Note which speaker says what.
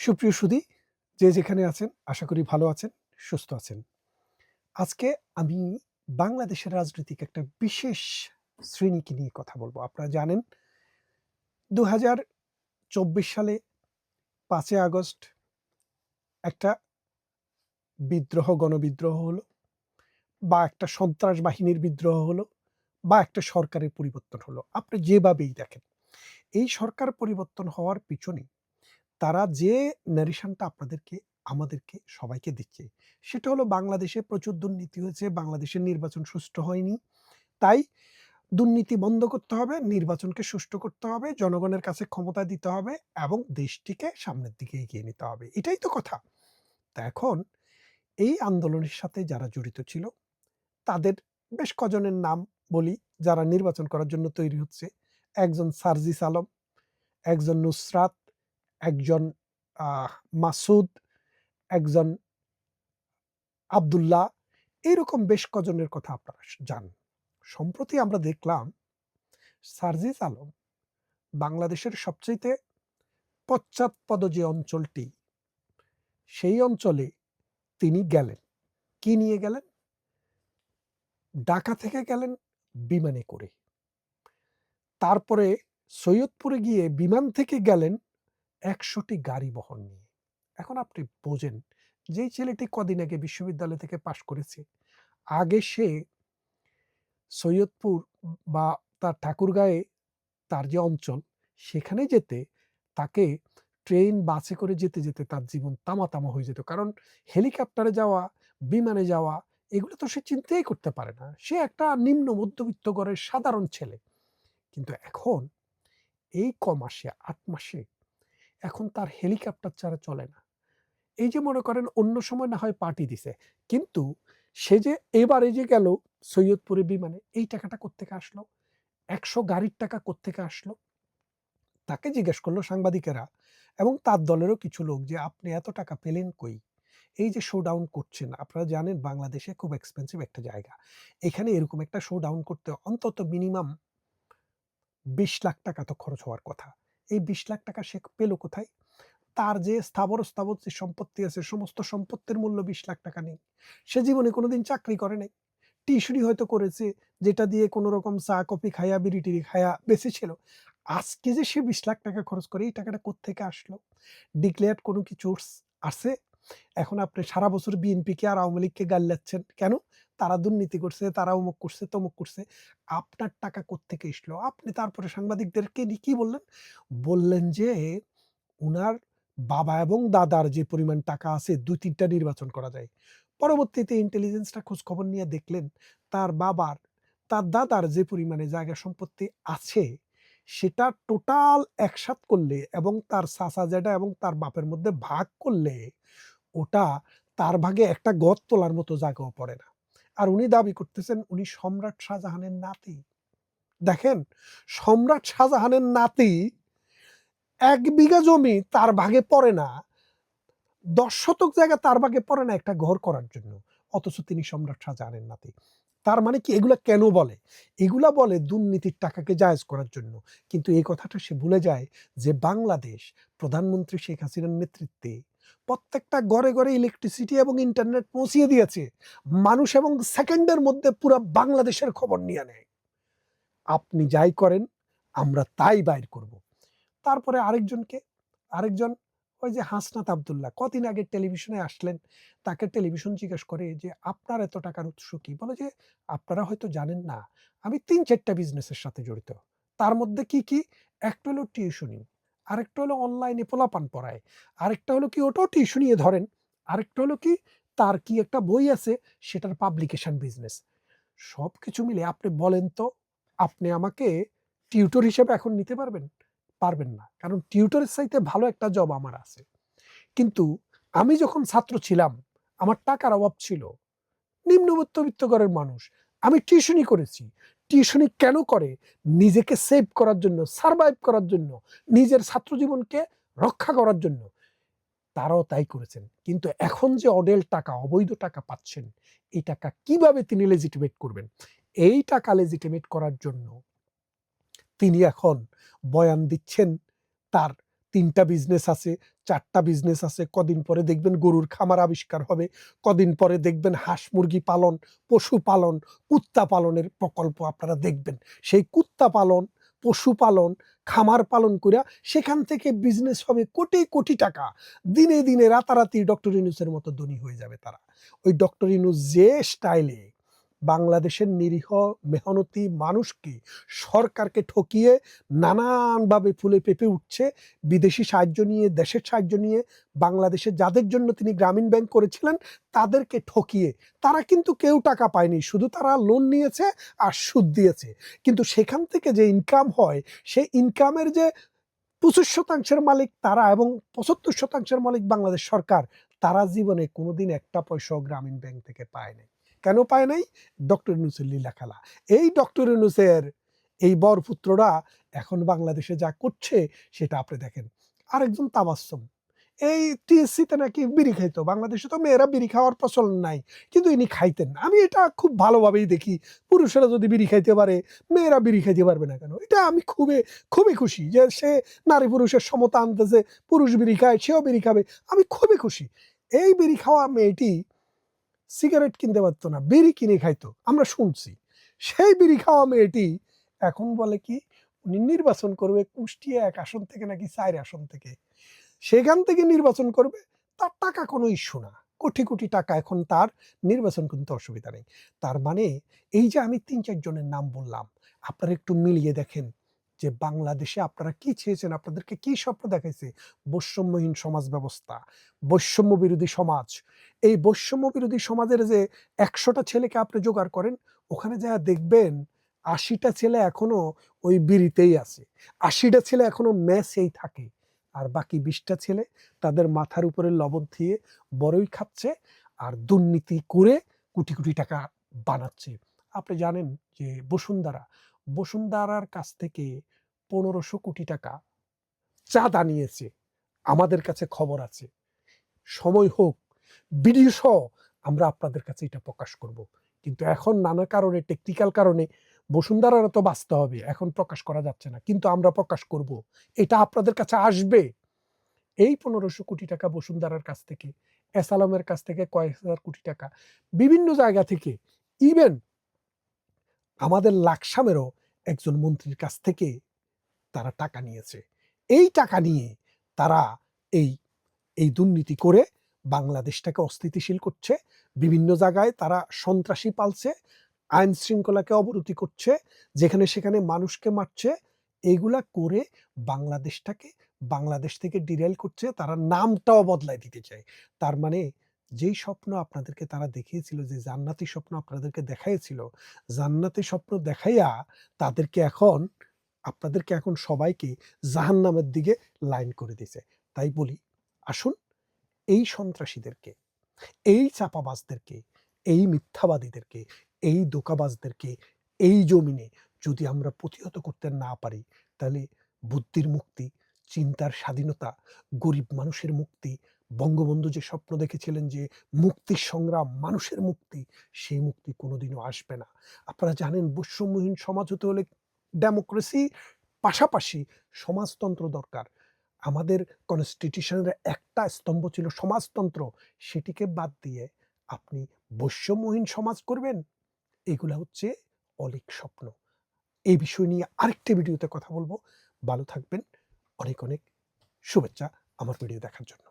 Speaker 1: সুপ্রিয় সুধী, যে যেখানে আছেন, আশা করি ভালো আছেন, সুস্থ আছেন। আজকে আমি বাংলাদেশের রাজনৈতিক একটা বিশেষ শ্রেণীকে নিয়ে কথা বলব। আপনারা জানেন দু হাজার চব্বিশ সালে পাঁচই আগস্ট একটা বিদ্রোহ, গণবিদ্রোহ হলো, বা একটা সন্ত্রাস বাহিনীর বিদ্রোহ হলো, বা একটা সরকারের পরিবর্তন হলো। আপনি যেভাবেই দেখেন, এই সরকার পরিবর্তন হওয়ার পিছনে তারা যে ন্যারেশনটা আপনাদেরকে, আমাদেরকে সবাইকে দিচ্ছে, সেটা হলো বাংলাদেশে প্রচুর দুর্নীতি হয়েছে, বাংলাদেশের নির্বাচন সুষ্ঠু হয়নি। তাই দুর্নীতি বন্ধ করতে হবে, নির্বাচনকে সুষ্ঠু করতে হবে, জনগণের কাছে ক্ষমতা দিতে হবে এবং দেশটিকে সামনের দিকে এগিয়ে নিতে হবে। এটাই তো কথা। তা এখন এই আন্দোলনের সাথে যারা জড়িত ছিল, তাদের বেশ কজনের নাম বলি যারা নির্বাচন করার জন্য তৈরি হচ্ছে। একজন সার্জিস আলম, একজন নুসরাত একজন মাসুদ, একজন আবদুল্লাহ এইরকম বেশ কজনের কথা আপনারা জানেন সম্প্রতি আমরা দেখলাম, সার্জিস আলম বাংলাদেশের সবচেয়ে পশ্চাৎপদ যে অঞ্চলটি, সেই অঞ্চলে তিনি গেলেন। কি নিয়ে গেলেন? ঢাকা থেকে গেলেন বিমানে করে। তারপরে সৈয়দপুরে গিয়ে বিমান থেকে গেলেন একশোটি গাড়ি বহন নিয়ে। এখন আপনি বোঝেন, যেই ছেলেটি কদিন আগে বিশ্ববিদ্যালয় থেকে পাশ করেছে, আগে সে সৈয়দপুর বা তার ঠাকুরগাঁয়ে তার যে অঞ্চল, সেখানে যেতে, তাকে ট্রেন, বাসে করে যেতে যেতে তার জীবন তামা তামা হয়ে যেত। কারণ হেলিকপ্টারে যাওয়া, বিমানে যাওয়া, এগুলো তো সে চিন্তাই করতে পারে না। সে একটা নিম্ন মধ্যবিত্ত ঘরের সাধারণ ছেলে। কিন্তু এখন, এই ক মাসে আট মাসে এখন তার হেলিকপ্টার ছাড়া চলে না। এই যে মনে করেন অন্য সময় না হয় পার্টি দিছে, কিন্তু সে যে এবারে যে গেল সৈয়দপুরে বিমানে, এই টাকাটা কোত্থেকে আসলো? একশো গাড়ির টাকা কোত্থেকে আসলো? তাকে জিজ্ঞেস করল সাংবাদিকেরা এবং তার দলেরও কিছু লোক যে, আপনি এত টাকা পেলেন কই? এই যে শো ডাউন করছেন, আপনারা জানেন বাংলাদেশে খুব এক্সপেন্সিভ একটা জায়গা। এখানে এরকম একটা শো ডাউন করতে অন্তত মিনিমাম বিশ লাখ টাকা তো খরচ হওয়ার কথা। এই বিশ লাখ টাকা সে পেল কোথায়? তার যে স্থাবর স্থাবর যে সম্পত্তি আছে, সমস্ত সম্পত্তির মূল্য বিশ লাখ টাকা নেই। সে জীবনে কোনোদিন চাকরি করে নাই। টিউশনি হয়তো করেছে, যেটা দিয়ে কোনো রকম চা, কফি খায়া, বিড়ি টিড়ি খায়া বেঁচেছিল। আজকে যে সে বিশ লাখ টাকা খরচ করে, এই টাকাটা কোত্থেকে আসলো? ডিক্লেয়ার কোনো কিছু আছে? এখন আপনি সারা বছর বিএনপিকে আর আওয়ামী লীগকে গাল্লাচ্ছেন কেন? তারা দুর্নীতি করছে, তারা অমুক করছে, তমুক করছে। আপনার টাকা কোত্থেকে এসলো? আপনি তারপরে সাংবাদিকদেরকে কি বললেন? বললেন যে উনার বাবা এবং দাদার যে পরিমাণ টাকা আছে দুই তিনটা নির্বাচন করা যায়। পরবর্তীতে ইন্টেলিজেন্সটা খোঁজ খবর নিয়ে দেখলেন, তার বাবার, তার দাদার যে পরিমাণে জায়গা সম্পত্তি আছে, সেটা টোটাল একসাথ করলে এবং তার সাসা জেডা এবং তার বাপের মধ্যে ভাগ করলে ওটা তার ভাগে একটা গদ তোলার মতো জায়গাও পড়ে না। আর উনি দাবি করতেছেন উনি সম্রাট শাহজাহানের নাতি। দেখেন, সম্রাট শাহজাহানের নাতি এক বিঘা জমি তার ভাগে পড়ে না, দশ শতক জায়গা তার ভাগে পড়ে না একটা ঘর করার জন্য, অথচ তিনি সম্রাট শাহজাহানের নাতি। তার মানে কি এগুলা কেন বলে? এগুলা বলে দুর্নীতির টাকাকে জায়েজ করার জন্য। কিন্তু এই কথাটা সে ভুলে যায় যে বাংলাদেশ প্রধানমন্ত্রী শেখ হাসিনার নেতৃত্বে প্রত্যেকটা ঘরে ঘরে ইলেকট্রিসিটি এবং ইন্টারনেট পৌঁছিয়ে দিয়েছে। মানুষ এবং সেকেন্ডের মধ্যে পুরো বাংলাদেশের খবর নিয়ে নেয়। আপনি যাই করেন, আমরা তাই বাইর করব। তারপরে আরেকজনকে, আরেকজন ওই যে হাসনাত আবদুল্লাহ, কদিন আগে টেলিভিশনে আসলেন, তাকে টেলিভিশন জিজ্ঞেস করে যে, আপনার এত টাকার উৎস কি? বলে যে, আপনারা হয়তো জানেন না, আমি তিন চারটা বিজনেসের সাথে জড়িত। তার মধ্যে কি কি? একটা হলো টিউশনি আরেকটা হলো অনলাইনে পোলাপান পড়ায়। আরেকটা হলো কি, ওটাও টিউশনিয়ে ধরেন। আরেকটা হলো কি, তার কি একটা বই আছে, সেটার পাবলিকেশন বিজনেস সব কিছু মিলে আপনি বলেন তো, আপনি আমাকে টিউটর হিসেবে এখন নিতে পারবেন? পারবেন না। কারণ টিউটরের চাইতে ভালো একটা জব আমার আছে। কিন্তু আমি যখন ছাত্র ছিলাম, আমার টাকার অভাব ছিল। নিম্ন মধ্যবিত্ত ঘরের মানুষ। আমি টিউশনি করেছি। টিউশনি কেন করে? নিজেকে সেভ করার জন্য সারভাইভ করার জন্য, নিজের ছাত্র জীবনকে রক্ষা করার জন্য। তারাও তাই করেছেন। কিন্তু এখন যে অডেল টাকা, অবৈধ টাকা পাচ্ছেন, এই টাকা কীভাবে তিনি লেজিটিমেট করবেন? এই টাকা লেজিটিমেট করার জন্য তিনি এখন বয়ান দিচ্ছেন তার তিনটা বিজনেস আছে, চারটা বিজনেস আছে, কদিন পরে দেখবেন গরুর খামার আবিষ্কার হবে, কদিন পরে দেখবেন হাঁস মুরগি পালন, পশু পালন, কুত্তা পালনের প্রকল্প আপনারা দেখবেন। সেই কুত্তা পালন পশুপালন খামার পালন করিয়া সেখান থেকে বিজনেস হবে কোটি কোটি টাকা। দিনে দিনে রাতারাতি ডক্টর ইনুসের মতো ধনী হয়ে যাবে তারা। ওই ডক্টর ইনুস যে স্টাইলে বাংলাদেশের নিরীহ মেহনতি মানুষকে সরকারকে ঠকিয়ে নানানভাবে ফুলে পেঁপে উঠছে, বিদেশি সাহায্য নিয়ে, দেশের সাহায্য নিয়ে, বাংলাদেশে যাদের জন্য তিনি গ্রামীণ ব্যাংক করেছিলেন, তাদেরকে ঠকিয়ে। তারা কিন্তু কেউ টাকা পায়নি, শুধু তারা লোন নিয়েছে আর সুদ দিয়েছে। কিন্তু সেখান থেকে যে ইনকাম হয়, সেই ইনকামের যে পঁচিশ শতাংশের মালিক তারা এবং পঁচাত্তর শতাংশের মালিক বাংলাদেশ সরকার, তারা জীবনে কোনোদিন একটা পয়সাও গ্রামীণ ব্যাংক থেকে পায় নাই কেন পায় নাই? ডক্টর ইউনুসের লীলা খেলা। এই ডক্টর ইউনুসের এই বরপুত্ররা এখন বাংলাদেশে যা করছে, সেটা আপনি দেখেন। আরেকজন তাবাসম এই টিএসসিতে নাকি বিড়ি খাইতো। বাংলাদেশে তো মেয়েরা বিড়ি খাওয়ার প্রচলন নাই, কিন্তু ইনি খাইতেন। আমি এটা খুব ভালোভাবেই দেখি। পুরুষেরা যদি বিড়ি খাইতে পারে, মেয়েরা বিড়ি খাইতে পারবে না কেন? এটা আমি খুবই খুবই খুশি যে সে নারী পুরুষের সমতা আনতেছে, পুরুষ বিড়ি খায়, সেও বিড়ি খাবে। আমি খুবই খুশি। এই বিড়ি খাওয়া মেয়েটি সিগারেট কিনতে পারতো না, বিড়ি কিনে খাইতো। আমরা শুনছি। সেই বিড়ি খাওয়া মেয়েটি এখন বলে কি, উনি নির্বাচন করবে কুষ্টিয়া এক আসন থেকে নাকি চার আসন থেকে। সেখান থেকে নির্বাচন করবে, তার টাকা কোনো ইস্যু না। কোটি কোটি টাকা এখন তার, নির্বাচন করতে অসুবিধা নেই। তার মানে এই যে আমি তিন চারজনের নাম বললাম, আপনারা একটু মিলিয়ে দেখেন যে বাংলাদেশে আপনারা কি চেয়েছেন, আপনাদেরকে কি স্বপ্ন দেখাইছে? বৈষম্যহীন সমাজ ব্যবস্থা, বৈষম্য বিরোধী সমাজ। এই বৈষম্য বিরোধী সমাজের যে একশোটা ছেলেকে আপনি জোগাড় করেন, ওখানে যা দেখবেন, আশিটা ছেলে এখনও ওই বিড়িতেই আছে। আশিটা ছেলে এখনও ম্যাচেই থাকে। আর বাকি বিশটা ছেলে তাদের মাথার উপরে লবণ দিয়ে বড়ই খাচ্ছে আর দুর্নীতি করে কোটি কোটি টাকা বানাচ্ছে। আপনি জানেন যে বসুন্ধরা বসুন্ধরার কাছ থেকে পনেরোশো কোটি টাকা চাঁদা নিয়েছে। আমাদের কাছে খবর আছে। সময় হোক ভিডিও সহ আমরা আপনাদের কাছে এটা প্রকাশ করব। কিন্তু এখন নানা কারণে টেকনিক্যাল কারণে বসুন্ধরার তো বাঁচতে হবে, এখন প্রকাশ করা যাচ্ছে না। কিন্তু আমরা প্রকাশ করব। এটা আপনাদের কাছে আসবে। এই পনেরোশো কোটি টাকা বসুন্ধরার কাছ থেকে এসালামের কাছ থেকে কয়েক হাজার কোটি টাকা, বিভিন্ন জায়গা থেকে ইভেন আমাদের লাকসামেরও একজন মন্ত্রীর কাছ থেকে তারা টাকা নিয়েছে। এই টাকা নিয়ে তারা এই এই দুর্নীতি করে বাংলাদেশটাকে অস্থিতিশীল করছে। বিভিন্ন জায়গায় তারা সন্ত্রাসী পালছে, আইন শৃঙ্খলাকে অবনতি করছে, যেখানে সেখানে মানুষকে মারছে। এইগুলা করে বাংলাদেশটাকে, বাংলাদেশ থেকে ডিরেল করছে, তারা নামটাও বদলায় দিতে চায়। তার মানে যেই স্বপ্ন আপনাদেরকে তারা দেখিয়েছিল, যে জান্নাতি স্বপ্ন আপনাদেরকে দেখাইছিল জান্নাতি স্বপ্ন দেখাইয়া তাদেরকে এখন, আপনাদেরকে এখন সবাইকে জাহান্নামের দিকে লাইন করে দিছে তাই বলি, আসুন এই সন্ত্রাসীদেরকে, এই চাপাবাজদেরকে, এই মিথ্যাবাদীদেরকে, এই দোকাবাজদেরকে এই জমিনে যদি আমরা প্রতিহত করতে না পারি, তাহলে বুদ্ধির মুক্তি, চিন্তার স্বাধীনতা, গরিব মানুষের মুক্তি বঙ্গবন্ধু যে স্বপ্ন দেখেছিলেন যে মুক্তির সংগ্রাম, মানুষের মুক্তি, সেই মুক্তি কোনোদিনও আসবে না। আপনারা জানেন বৈষম্যহীন সমাজ হতে হলে ডেমোক্রেসি পাশাপাশি সমাজতন্ত্র দরকার। আমাদের কনস্টিটিউশনের একটা স্তম্ভ ছিল সমাজতন্ত্র। সেটিকে বাদ দিয়ে আপনি বৈষম্যহীন সমাজ করবেন, এগুলা হচ্ছে অলিক স্বপ্ন। এই বিষয় নিয়ে আরেকটি ভিডিওতে কথা বলব। ভালো থাকবেন। অনেক অনেক শুভেচ্ছা আমার ভিডিও দেখার জন্য।